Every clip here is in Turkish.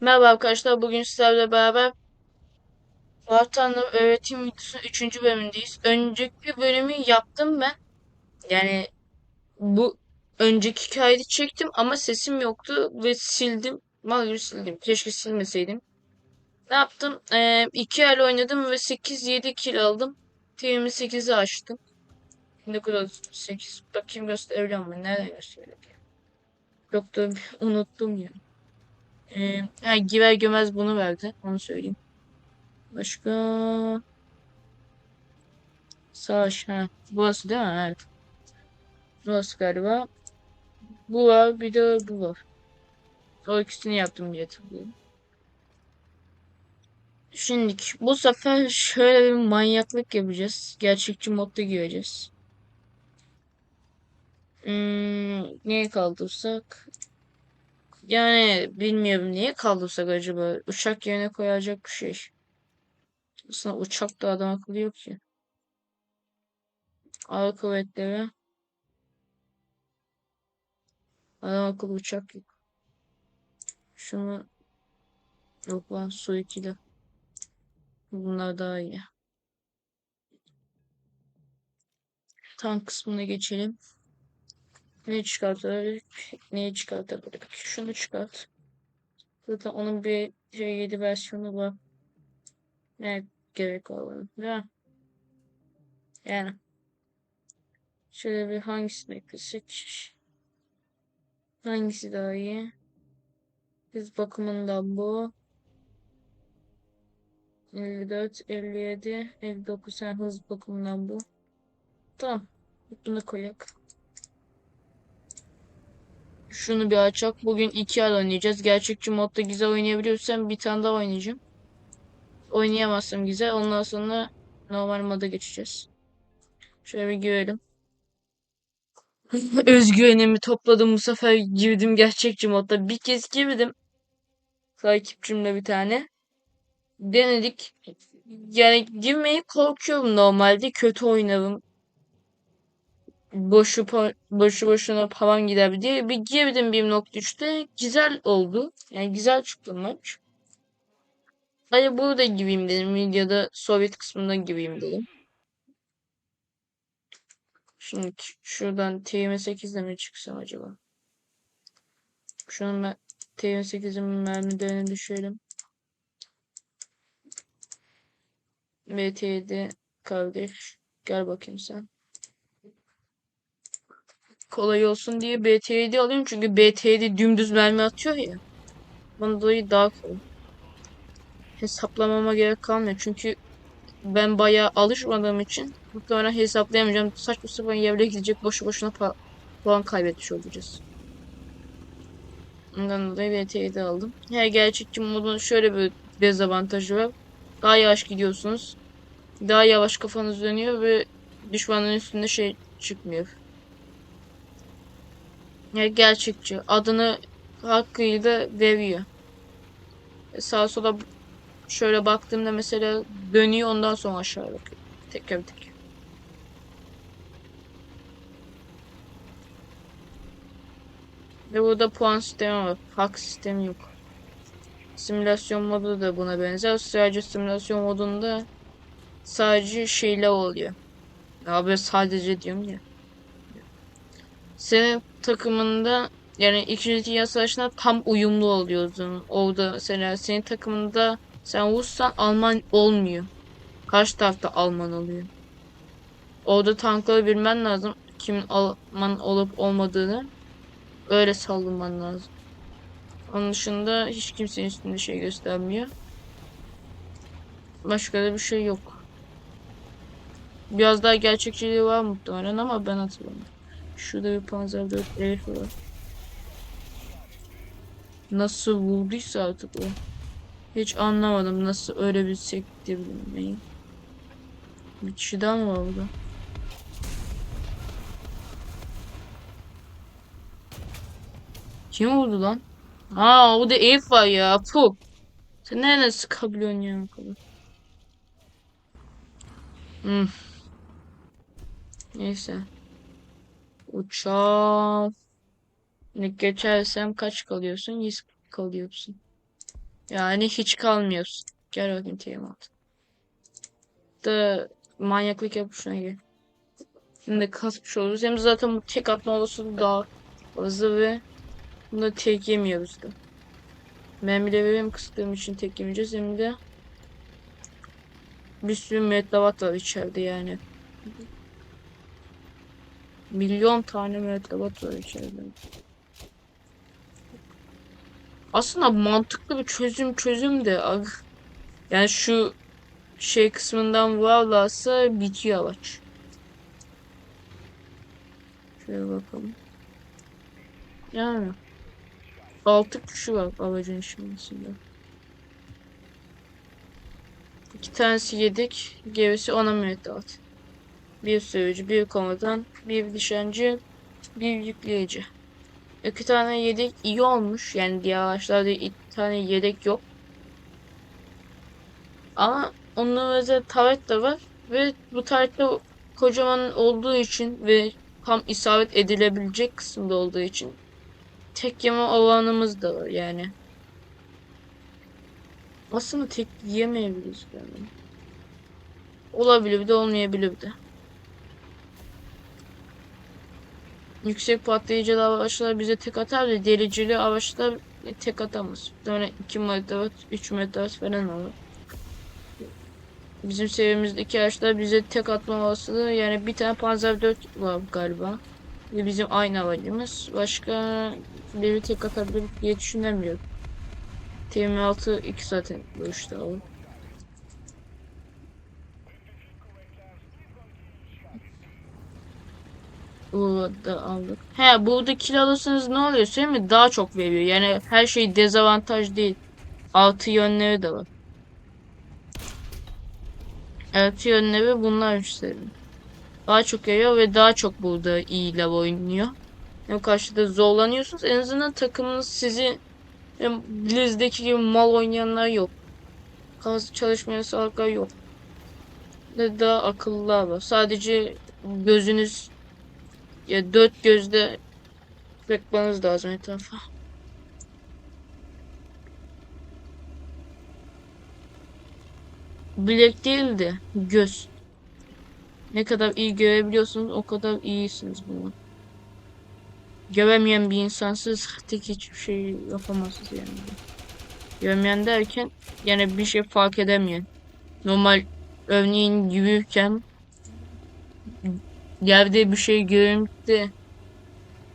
Merhaba arkadaşlar. Bugün sizlerle beraber Vartanlı öğretim videosunun 3. bölümündeyiz. Önceki bölümü yaptım ben. Yani bu önceki kaydı çektim ama sesim yoktu ve sildim. Mal gibi sildim. Keşke silmeseydim. Ne yaptım? Ee, iki el oynadım ve 8-7 kill aldım. Team'i 8'i açtım. Ne kadar 8. Bakayım gösterebiliyor muyum? Nerede gösteriyor? Yoktu. Unuttum ya. Ee, giver gömez bunu verdi. Onu söyleyeyim. Başka savaş ha burası değil mi? Evet. Burası galiba. Bu var bir de bu var. O ikisini yaptım diye hatırlıyorum. Şimdi bu sefer şöyle bir manyaklık yapacağız. Gerçekçi modda gireceğiz. Hmm, neye kaldırsak? Yani bilmiyorum niye kaldırsak acaba? Uçak yerine koyacak bir şey. Aslında uçak da adam akıllı yok ki. Hava kuvvetleri. Adam akıllı uçak yok. Şunu yok lan su 2'de. Bunlar daha iyi. Tank kısmına geçelim. Ne çıkartabilir? Neyi çıkartabilir? Şunu çıkart. Zaten onun bir şey 7 versiyonu var. Ne gerek var bunun? Yani. Şöyle bir hangisini eklesek? Hangisi daha iyi? Hız bakımından bu. 54, 57, 59 sen hız bakımından bu. Tamam. Bunu koyak. Şunu bir açak. Bugün iki el oynayacağız. Gerçekçi modda güzel oynayabiliyorsam bir tane daha oynayacağım. Oynayamazsam güzel. Ondan sonra normal moda geçeceğiz. Şöyle bir girelim. Özgüvenimi topladım bu sefer girdim gerçekçi modda. Bir kez girdim. Takipçimle bir tane. Denedik. Yani girmeyi korkuyorum normalde. Kötü oynarım. Boşu, boşu boşuna falan gider diye. Bir girdim 1.3'te. Güzel oldu. Yani güzel çıktı maç. Hani burada gireyim dedim. Videoda Sovyet kısmında gireyim dedim. Şimdi şuradan TM8'de mi çıksam acaba? Ben TM8'in mermilerini düşürelim. BT7 kardeş. Gel bakayım sen. Kolay olsun diye BT7 alıyorum çünkü BT7 dümdüz mermi atıyor ya. Bana dolayı daha kolay. Hesaplamama gerek kalmıyor çünkü ben bayağı alışmadığım için muhtemelen hesaplayamayacağım. Saçma sapan yerlere gidecek boşu boşuna puan kaybetmiş olacağız. Ondan dolayı BT7 aldım. Her gerçekçi modun şöyle bir dezavantajı var. Daha yavaş gidiyorsunuz. Daha yavaş kafanız dönüyor ve düşmanın üstünde şey çıkmıyor. Gerçekçi. Adını hakkıyla veriyor. Sağa sola şöyle baktığımda mesela dönüyor ondan sonra aşağı bakıyor. Teker teker. Ve burada puan sistemi var. Hak sistemi yok. Simülasyon modu da buna benzer. Sadece simülasyon modunda sadece şeyler oluyor. Abi sadece diyorum ya. Senin takımında yani ikinci Dünya Savaşı'na tam uyumlu oluyorsun. Orada mesela senin takımında sen Russan Alman olmuyor. Karşı tarafta Alman oluyor. Orada tankları bilmen lazım. Kimin Alman olup olmadığını. Öyle saldırman lazım. Onun dışında hiç kimsenin üstünde şey göstermiyor. Başka da bir şey yok. Biraz daha gerçekçiliği var muhtemelen ama ben hatırlamıyorum. Şurada bir Panzer 4 herif var. Nasıl vurduysa artık o. Hiç anlamadım nasıl öyle bir sektirmeyi. Bir kişi daha mı var burada? Kim vurdu lan? Aa o da herif var ya. Puh. Sen nereden sıkabiliyorsun ya? Hmm. Neyse. Ne geçersem kaç kalıyorsun? 100 kalıyorsun. Yani hiç kalmıyorsun. Gel bakayım Tiamat. Da manyaklık yap şuna gel. Şimdi kasmış oluruz. Hem zaten bu tek atma olasılığı daha fazla ve bunda tek yemiyoruz da. Mermileri hem kıstığım için tek yemeyeceğiz hem de bir sürü mürettebat var içeride yani. Milyon tane mürettebat var içeride. Aslında mantıklı bir çözüm çözüm de yani şu şey kısmından varlarsa bitiyor avaç. Şöyle bakalım. Yani. Altı kişi var avacın içerisinde. İki tanesi yedek, gerisi ona mürettebat. Bir sürücü, bir komutan, bir nişancı, bir yükleyici. İki tane yedek iyi olmuş. Yani diğer araçlarda iki tane yedek yok. Ama onun özel taret de var. Ve bu tarette kocaman olduğu için ve tam isabet edilebilecek kısımda olduğu için tek yeme alanımız da var yani. Aslında tek yiyemeyebiliriz yani. Olabilir de olmayabilir de. Yüksek patlayıcılı araçlar bize tek atar da delicili araçlar tek atamaz. Yani 2 metre, 3 metre falan olur. Bizim seviyemizdeki araçlar bize tek atma olasılığı yani bir tane Panzer 4 var galiba. Ve bizim aynı aracımız. Başka biri tek atabilir diye düşünemiyorum. TM6 2 zaten bu işte o. Burada aldık. He burada kill alırsanız ne oluyor söyleyeyim mi? Daha çok veriyor. Yani her şey dezavantaj değil. Altı yönleri de var. Altı yönleri bunlar işte. Daha çok veriyor ve daha çok burada iyiler oynuyor. Hem karşıda zorlanıyorsunuz. En azından takımınız sizi hem Blizz'deki gibi mal oynayanlar yok. Kazı çalışmaya sağlıklar yok. Ve daha akıllılar var. Sadece gözünüz ya dört gözle bakmanız lazım etrafa. Bilek değil de göz. Ne kadar iyi görebiliyorsunuz o kadar iyisiniz bunu. Göremeyen bir insansız tek hiçbir şey yapamazsınız yani. Göremeyen derken yani bir şey fark edemeyen. Normal örneğin yürürken yerde bir şey görüp de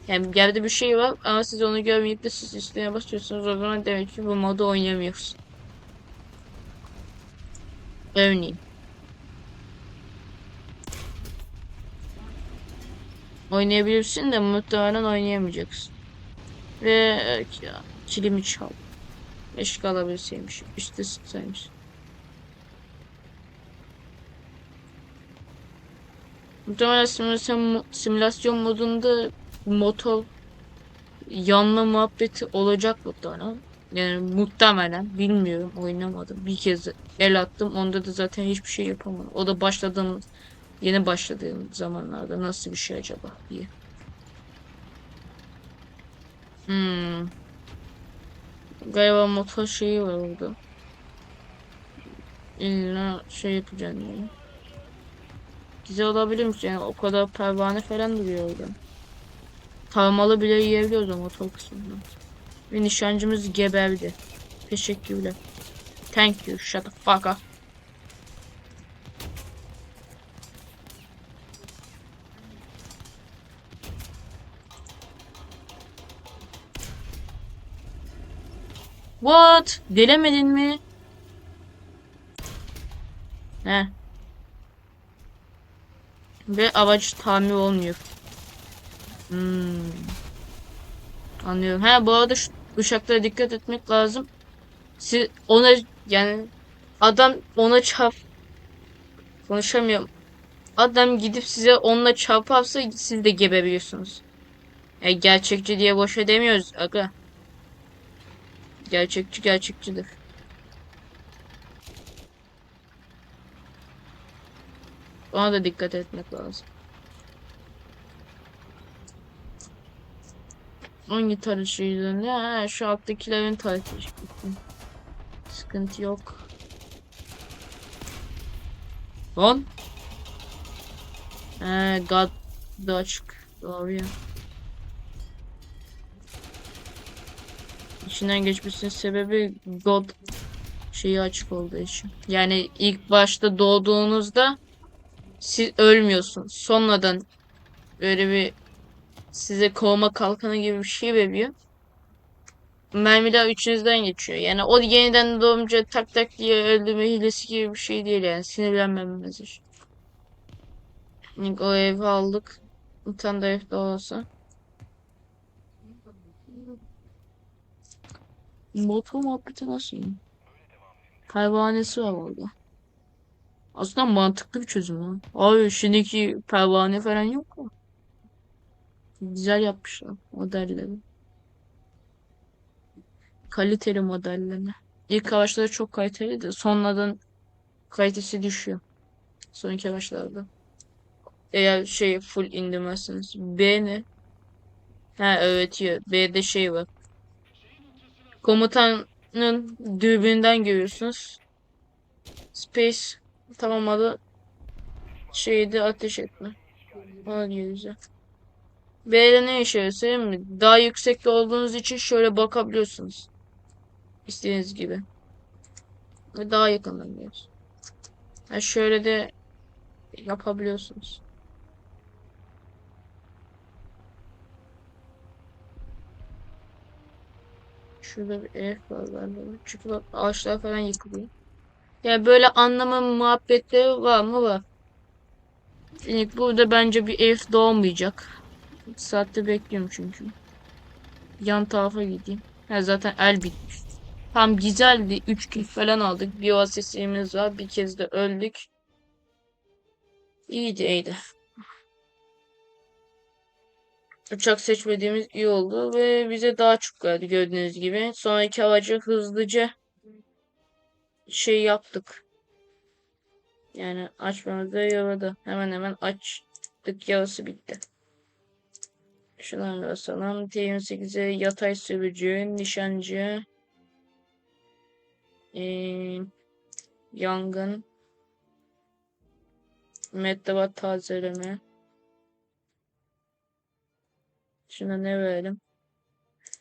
yani yerde bir şey var ama siz onu görmeyip de siz üstüne basıyorsunuz o zaman demek ki bu modu oynamıyorsun. Örneğin. Oynayabilirsin de muhtemelen oynayamayacaksın. Ve e, kilimi çal. Eşlik alabilseymiş. İşte sıksaymış. Muhtemelen simülasyon, simülasyon modunda motor yanma muhabbeti olacak muhtemelen. Yani muhtemelen bilmiyorum oynamadım. Bir kez el attım onda da zaten hiçbir şey yapamadım. O da başladığım yeni başladığım zamanlarda nasıl bir şey acaba diye. Hmm. Galiba motor şeyi var orada. İlla şey yapacağım yani. Güzel olabilirmiş yani o kadar pervane falan duruyor orada. Bile yiyebiliyoruz o motor kısmından. Ve nişancımız geberdi. Teşekkürler. Thank you. Shut the fuck up. What? Delemedin mi? He. Ve avaç tamir olmuyor. Hmm. Anlıyorum. Ha bu arada şu uşaklara dikkat etmek lazım. Siz ona yani adam ona çarp konuşamıyorum. Adam gidip size onunla çarparsa siz de gebebiliyorsunuz. E, gerçekçi diye boş demiyoruz aga. Gerçekçi gerçekçidir. Ona da dikkat etmek lazım. Hangi tarihçiydi? Ha, şu alttakilerin tarihi. Sıkıntı yok. Lan. Ee, God da açık. Doğru ya. İçinden geçmesinin sebebi God şeyi açık olduğu için. Yani ilk başta doğduğunuzda siz ölmüyorsunuz. Sonradan böyle bir size kovma kalkanı gibi bir şey veriyor. Mermiler üçünüzden geçiyor. Yani o yeniden doğunca tak tak diye öldürme hilesi gibi bir şey değil yani. Sinirlenmememiz için. İlk o evi aldık. Bir tane de ev olsa. Motor muhabbeti nasıl? ya? Pervanesi var orada. Aslında mantıklı bir çözüm ha. Abi şimdiki pervane falan yok mu? Güzel yapmışlar modelleri. Kaliteli modellerini. İlk araçları çok kaliteliydi. Sonradan kalitesi düşüyor. Sonraki araçlarda. Eğer şey full indirmezseniz. B ne? Ha evet ya. B'de şey var. Komutanın dürbünden görüyorsunuz. Space tamamladı. Şeyde ateş etme. Ona güzel. B'de ne işe yarıyor mi? Daha yüksekte olduğunuz için şöyle bakabiliyorsunuz. İstediğiniz gibi. Ve daha yakından görüyorsunuz. Ha şöyle de yapabiliyorsunuz. Şurada bir ev var galiba. Çünkü bak ağaçlar falan yıkılıyor. Yani böyle anlama muhabbetleri var mı var. Yani burada bence bir ev doğmayacak. Saatte bekliyorum çünkü. Yan tarafa gideyim. Ha zaten el bitmiş. Tam güzeldi. 3 kill falan aldık. Bir asistimiz var. Bir kez de öldük. İyiydi iyiydi. Uçak seçmediğimiz iyi oldu ve bize daha çok geldi gördüğünüz gibi. Sonraki havacı hızlıca şey yaptık. Yani açmamıza yaradı. Hemen hemen açtık yarısı bitti. Şuradan basalım. T28'e yatay sürücü, nişancı, ee, yangın, meddebat tazeleme. Şuna ne verelim?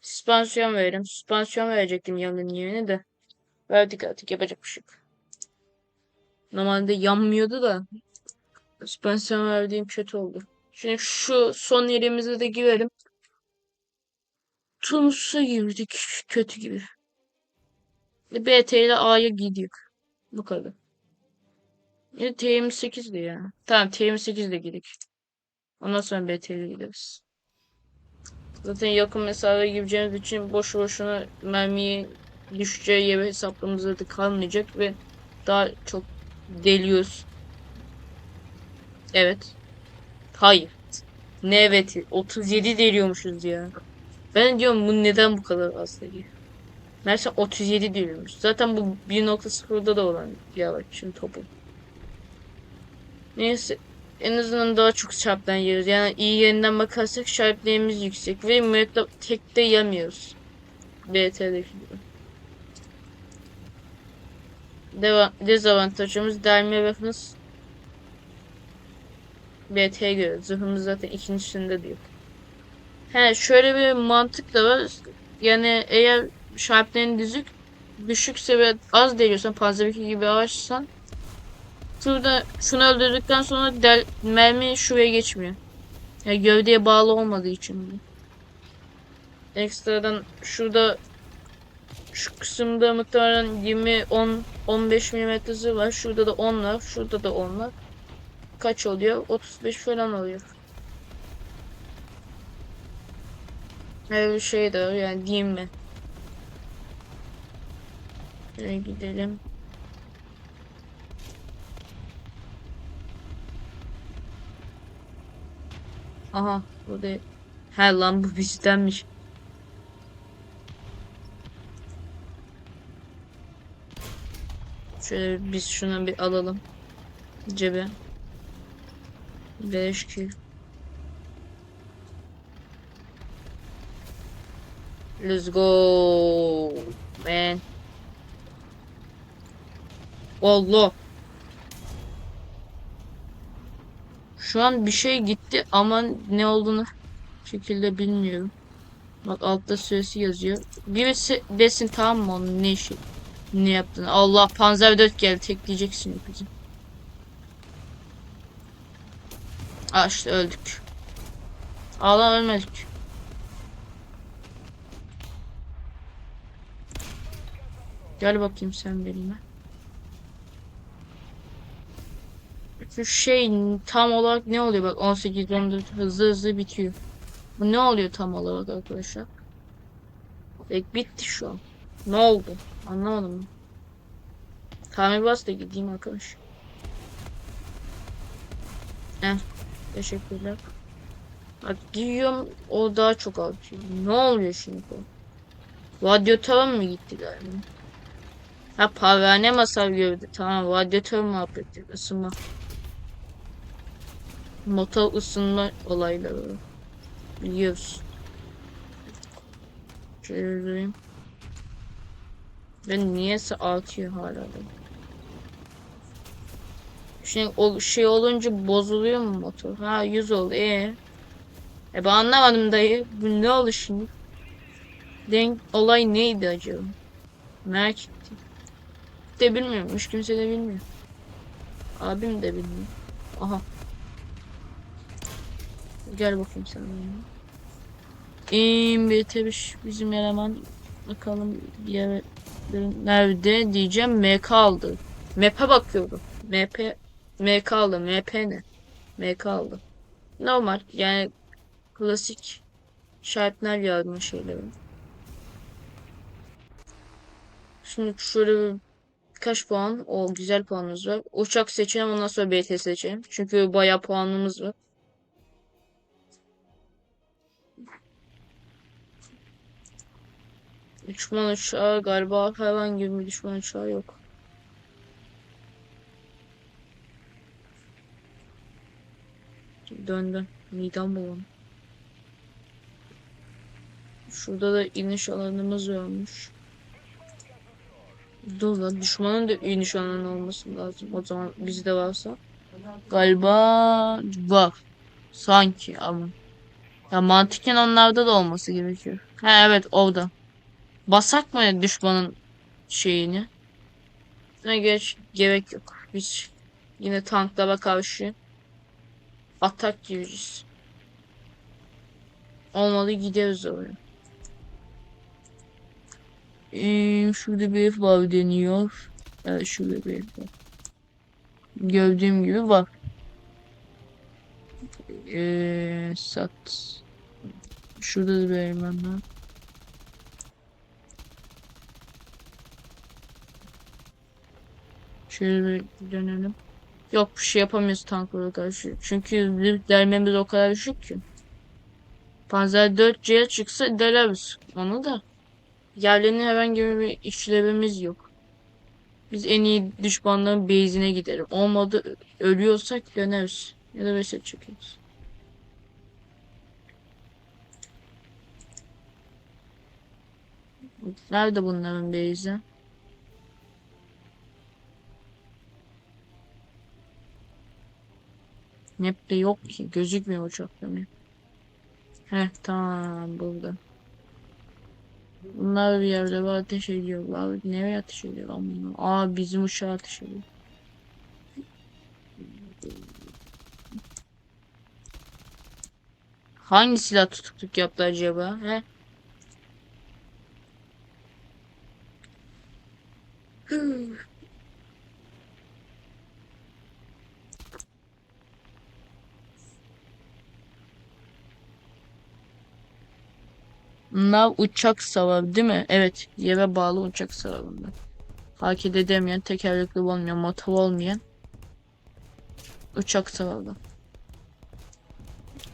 Süspansiyon verelim. Süspansiyon verecektim yangın yerine de. Verdik artık yapacak bir şey yok. Normalde yanmıyordu da. Süspansiyon verdiğim kötü oldu. Şimdi şu son yerimize de girelim. Tunus'a girdik. Kötü gibi. BT ile A'ya gidiyor. Bu kadar. Ya T28'di ya. Tamam T28'de girdik. Ondan sonra BT ile gideriz. Zaten yakın mesafe gireceğimiz için boş boşuna mermiyi düşeceği yere hesaplamamızda da kalmayacak ve daha çok deliyoruz. Evet. Hayır. Ne evet 37 deliyormuşuz ya. Ben diyorum bu neden bu kadar az deliyor. Meğerse 37 deliyormuş. Zaten bu 1.0'da da olan araç şimdi topu. Neyse en azından daha çok çarptan yiyoruz. Yani iyi yerinden bakarsak çarplarımız yüksek ve mürekkep tekte yemiyoruz. BT'deki gibi. Deva dezavantajımız daimi hız BT'ye göre. Zırhımız zaten ikincisinde de yok. He şöyle bir mantık da var. Yani eğer şarpların düşük düşükse ve az deliyorsan fazla bir gibi ağaçsan Şurada şunu öldürdükten sonra del, mermi şuraya geçmiyor. Yani gövdeye bağlı olmadığı için. Ekstradan şurada şu kısımda muhtemelen 20 10 15 milimetresi var. Şurada da 10 var. Şurada da 10 var. Kaç oluyor? 35 falan oluyor. Bir şey de yani diyeyim mi? Şöyle gidelim. Aha burada. He lan bu bizdenmiş. Şöyle biz şunu bir alalım. Cebe. 5 kill. Let's go. Man. Allah. Şu an bir şey gitti ama ne olduğunu şekilde bilmiyorum. Bak altta süresi yazıyor. Birisi desin tamam mı onun ne işi ne yaptığını. Allah Panzer 4 geldi tekleyeceksin bizim. Aa işte öldük. Allah ölmedik. Gel bakayım sen benimle. Şu şey tam olarak ne oluyor? Bak 18 14 hızlı hızlı bitiyor. Bu ne oluyor tam olarak arkadaşlar? Pek bitti şu an. Ne oldu? Anlamadım. Tamir bas da gideyim arkadaş. Heh. Teşekkürler. Bak giyiyorum o daha çok artıyor. Ne oluyor şimdi bu? Radyatör mı gitti galiba? Ha parane masal gördü. Tamam radyatör muhabbeti ısınma. Motor ısınma olayları. Biliyoruz. Şöyle Ben niyeyse artıyor hala. Şimdi o şey olunca bozuluyor mu motor? Ha 100 oldu. Ee. E ben anlamadım dayı. Bu ne oldu şimdi? Denk olay neydi acaba? Merak ettim. De bilmiyorum. Hiç kimse de bilmiyor. Abim de bilmiyor. Aha. Gel bakayım sen bir tabiş bizim eleman bakalım bir yere nerede diyeceğim MK aldı. Map'e bakıyorum. MP MK aldı. MP ne? MK aldı. Normal yani klasik şartlar yardım şeyleri. Şimdi şöyle bir kaç puan? O güzel puanımız var. Uçak seçelim ondan sonra BT seçelim. Çünkü bayağı puanımız var. Düşman uçağı galiba hayvan gibi bir düşman uçağı yok. Dön dön. Midem bulandı. Şurada da iniş alanımız varmış. Dur lan düşmanın da iniş alanı olması lazım. O zaman bizde varsa. Galiba var. Sanki ama. Ya mantıken onlarda da olması gerekiyor. Ha evet orada. Basak mı düşmanın şeyini? Ne geç gerek yok. Biz yine tanklara karşı atak gireceğiz. Olmadı gideriz oraya. Ee, şurada bir ev var deniyor. Evet şurada bir ev var. Gördüğüm gibi var. Ee, sat. Şurada da bir var. Şöyle bir dönelim. Yok bir şey yapamıyoruz tanklara karşı. Çünkü bizim dermemiz o kadar düşük ki. Panzer 4C'ye çıksa deleriz. Onu da. Yerlerinin herhangi bir işlevimiz yok. Biz en iyi düşmanların base'ine giderim. Olmadı ölüyorsak döneriz. Ya da reset çekeriz. Nerede bunların base'i? Map'te yok ki. Gözükmüyor uçakta mı? Heh tamam burada. Bunlar bir yerde var ateş ediyorlar. Nereye ateş ediyorlar bunlar? Aa bizim uçağı ateş ediyor. Hangi silah tutukluk yaptı acaba? He? Nav uçak savar değil mi? Evet. Yere bağlı uçak savarında. Hareket edemeyen, tekerlekli olmayan, motor olmayan uçak savarda.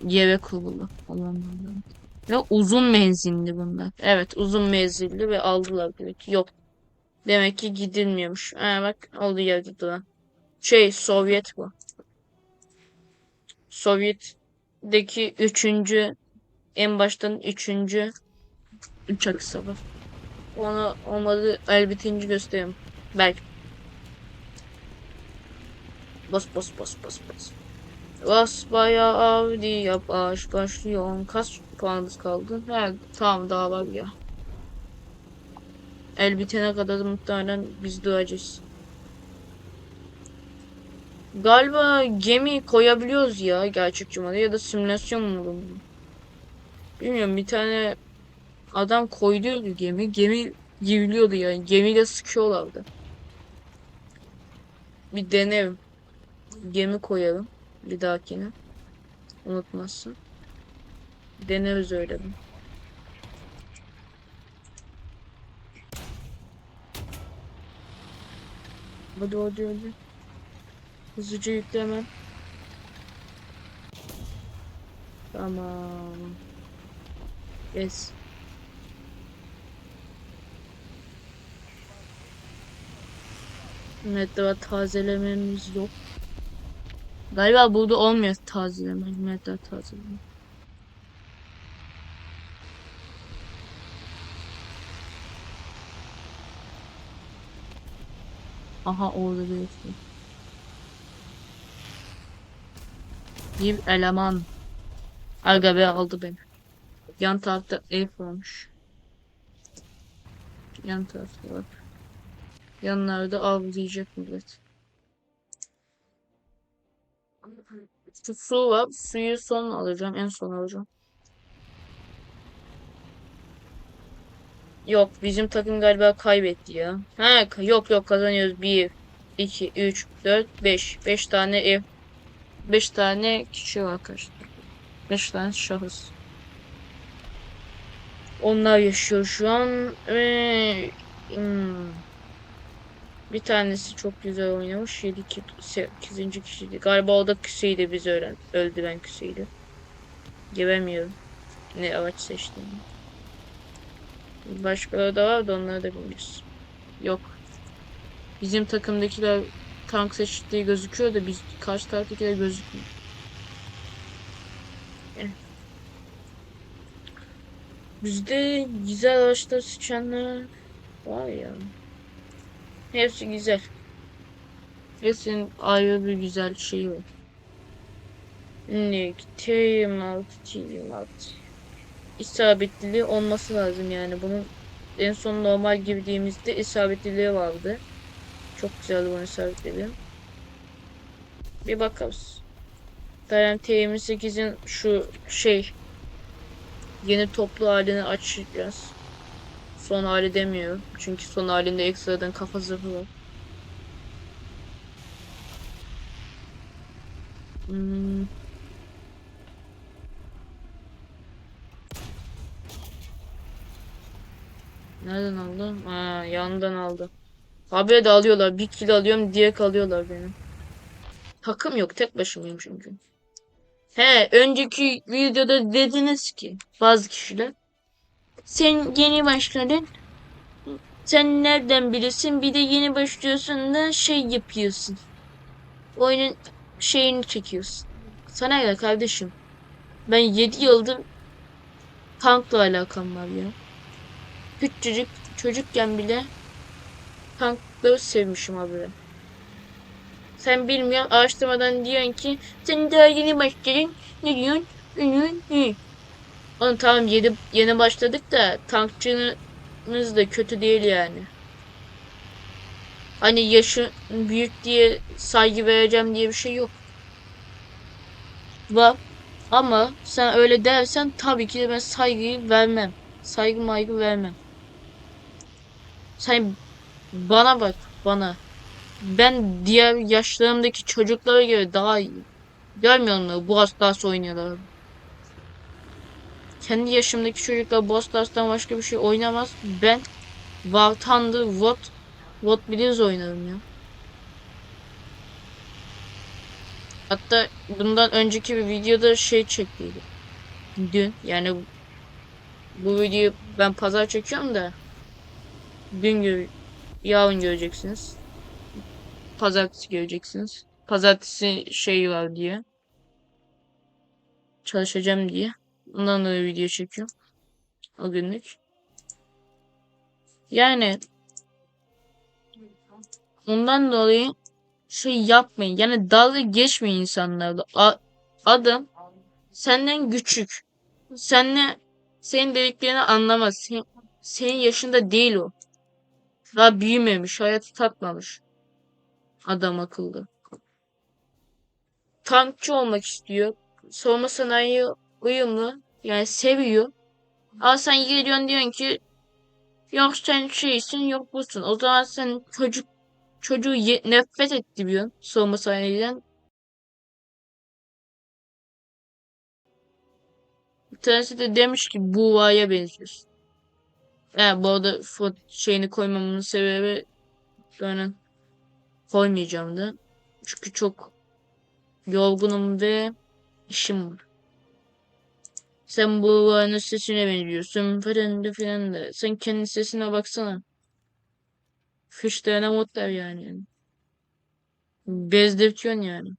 Yere kurulu olanlardan. Ve uzun menzilli bunlar. Evet uzun menzilli ve aldılar ki. Yok. Demek ki gidilmiyormuş. Ha bak oldu yerde duran. Şey Sovyet bu. Sovyet'deki üçüncü en baştan üçüncü uçak sabah. Ona olmadı el bitince göstereyim. Belki. Bas bas bas bas bas. Bas bayağı avdi yap aş başlıyor. Kaç puanımız kaldı? He tamam daha var ya. El bitene kadar da muhtemelen biz doğacağız. Galiba gemi koyabiliyoruz ya gerçek cumada ya da simülasyon mu? Bilmiyorum bir tane adam koyuyordu gemi. Gemi yivliyordu yani. Gemiyle sıkıyorlardı. Bir denerim. Gemi koyalım. Bir dahakine. Unutmazsın. Deneriz öyle bir. Hadi hadi hadi. Hızlıca yüklemem. Tamam. Yes. Evet daha tazelememiz yok. Galiba burada olmuyor tazeleme. Evet daha tazeleme. Aha orada bir şey. Bir eleman. Aga be aldı beni. Yan tarafta ev varmış. Yan tarafta bak. Yanlarda avlayacak millet. Şu su var. Suyu son alacağım. En son alacağım. Yok bizim takım galiba kaybetti ya. Ha yok yok kazanıyoruz. 1, 2, 3, 4, 5. 5 tane ev. 5 tane kişi var arkadaşlar. 5 tane şahıs. Onlar yaşıyor şu an. Ee, hmm. Bir tanesi çok güzel oynamış. 7 ki 8. kişiydi. Galiba o da küseydi biz öğren. Öldü ben küseydi. Gebemiyorum. Ne araç seçtim. Başkaları da var da onları da bilmiyoruz. Yok. Bizim takımdakiler tank seçtiği gözüküyor da biz karşı taraftakiler gözükmüyor. Bizde güzel araçlar seçenler var ya. Hepsi güzel. Hepsinin ayrı bir güzel şeyi var. Nick, T26, T26. İsabetliliği olması lazım yani. Bunun en son normal girdiğimizde isabetliliği vardı. Çok güzeldi bunun isabetliliği. Bir bakarız. Dayan T28'in şu şey yeni toplu halini açacağız. Son hali demiyorum. Çünkü son halinde ekstradan kafa zırhı var. Hmm. Nereden aldı? Ha, yandan aldı. Habire de alıyorlar. Bir kill alıyorum diye kalıyorlar benim. Takım yok. Tek başımayım çünkü. He, önceki videoda dediniz ki bazı kişiler sen yeni başladın. Sen nereden bilirsin? Bir de yeni başlıyorsun da şey yapıyorsun. Oyunun şeyini çekiyorsun. Sana ya kardeşim. Ben 7 yıldır tankla alakam var ya. Küçücük çocukken bile tankları sevmişim abi. Sen bilmiyorsun araştırmadan diyorsun ki sen daha yeni başladın. Ne diyorsun? Ne diyorsun? Oğlum tamam yeni, yeni başladık da tankçınız da kötü değil yani. Hani yaşı büyük diye saygı vereceğim diye bir şey yok. Var. Ama sen öyle dersen tabii ki de ben saygıyı vermem. Saygı maygı vermem. Sen bana bak bana. Ben diğer yaşlarımdaki çocuklara göre daha iyi. Görmüyor musun? Bu hastası oynuyorlar. Kendi yaşımdaki çocuklar Brawl Stars'tan başka bir şey oynamaz. Ben War Thunder, What, What Blizz oynarım ya. Hatta bundan önceki bir videoda şey çektiydi. Dün yani bu videoyu ben pazar çekiyorum da dün gör yarın göreceksiniz. Pazartesi göreceksiniz. Pazartesi şey var diye. Çalışacağım diye. Ondan dolayı video çekiyorum. O günlük. Yani ondan dolayı şey yapmayın. Yani dalga geçmeyin insanlarla. A- adam senden küçük. Senle senin dediklerini anlamaz. Sen- senin yaşında değil o. Daha büyümemiş, hayatı tatmamış. Adam akıllı. Tankçı olmak istiyor. Savunma sanayi uyumlu. Yani seviyor. Ama sen geliyorsun diyorsun ki yok sen şeysin yok busun. O zaman sen çocuk çocuğu nefret ettiriyorsun savunma sanayiden. Bir tanesi de demiş ki Buğva'ya benziyorsun. Yani bu arada fo- şeyini koymamın sebebi böyle koymayacağım da. Çünkü çok yorgunum ve işim var. Sen Buğva'nın sesine benziyorsun falan da filan da. Sen kendi sesine baksana. Mod var yani. Bezdirtiyorsun yani.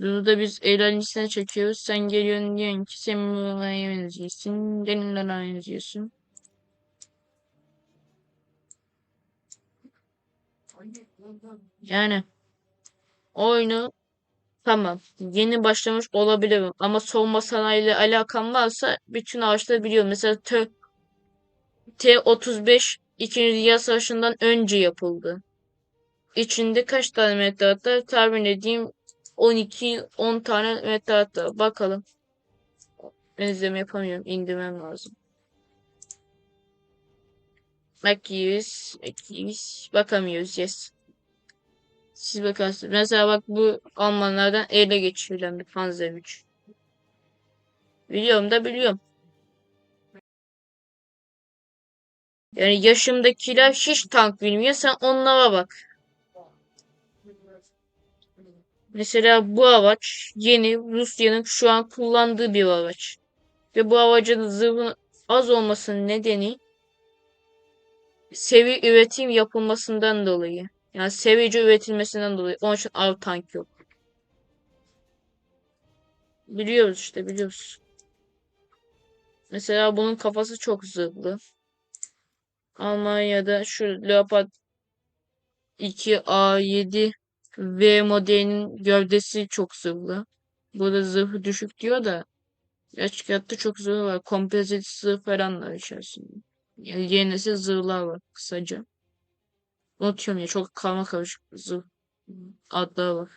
Bunu da biz eğlencesine çekiyoruz. Sen geliyorsun diyorsun ki sen Buğva'ya benziyorsun. Benimle benziyorsun. Yani oyunu tamam yeni başlamış olabilirim ama savunma sanayiyle alakam varsa bütün ağaçları biliyorum. Mesela T, T-35 İkinci Dünya Savaşı'ndan önce yapıldı. İçinde kaç tane meteorit var? Tahmin edeyim 12-10 tane meteorit var. Bakalım. Ben izleme yapamıyorum. İndirmem lazım. Bakıyoruz. Bakıyoruz. Bakamıyoruz. Yes. Siz bakarsınız. Mesela bak bu Almanlardan ele geçirilen bir Panzer 3. Biliyorum da biliyorum. Yani yaşımdakiler hiç tank bilmiyor. Sen onlara bak. Mesela bu araç yeni Rusya'nın şu an kullandığı bir araç. Ve bu aracın zırhın az olmasının nedeni sevi üretim yapılmasından dolayı. Yani sevici üretilmesinden dolayı. Onun için av tank yok. Biliyoruz işte biliyoruz. Mesela bunun kafası çok zırhlı. Almanya'da şu Leopard 2A7 V modelinin gövdesi çok zırhlı. Burada zırhı düşük diyor da açıkçası çok zırhı var. Kompozit zırh falan var içerisinde. Yani yeni nesil zırhlar var kısaca. Unutuyorum ya çok karma karışık adları var.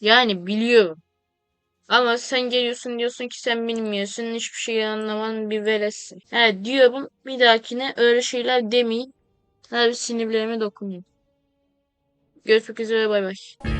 Yani biliyorum. Ama sen geliyorsun diyorsun ki sen bilmiyorsun hiçbir şey anlaman bir veletsin. He diyorum bir dahakine öyle şeyler demeyin. Hadi sinirlerime dokunayım. Görüşmek üzere bay bay.